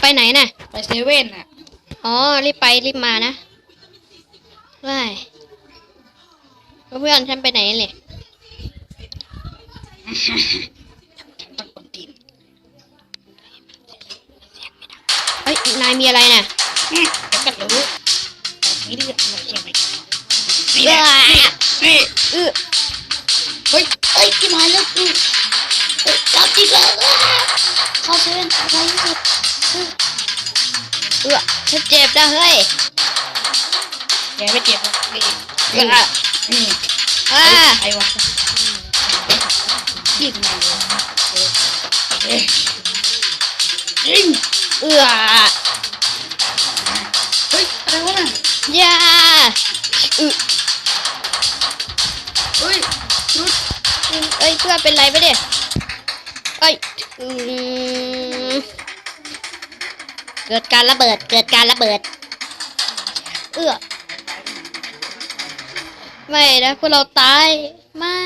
ไปไหนน่ะ ไปเซเว่นอะ อ๋อ รีบไปรีบมานะว้ายเพื่อนฉันไปไหนเลยต้องกดตีนเอ้ย นายมีอะไรน่ะอืมเดี๋ยวก็รู้แต่ไม่เลือกเลยใช่ไหมนี่เอ้แหละยนี่เออเฮ้ยเอ้ยที่มาแล้วกูเอ้ยจับจริงเลยเข้าเซเว่นอะไรที่สุด เออฉันเจ็บนะเฮ้ยแกไม่เจ็บหรอกนี่เอนี่อนี่อ่าไอ้วะยิงมาเลยเอ้ยยิงเออเฮ้ยอะไรวะน่ะอย่าเออเฮ้ยหยุดเอ้ยเพื่อนเป็นไรไปะเนี่ยเอ้ยอืม เกิดการระเบิด เกิดการระเบิด เอื้อไม่นะพวกเราตาย ไม่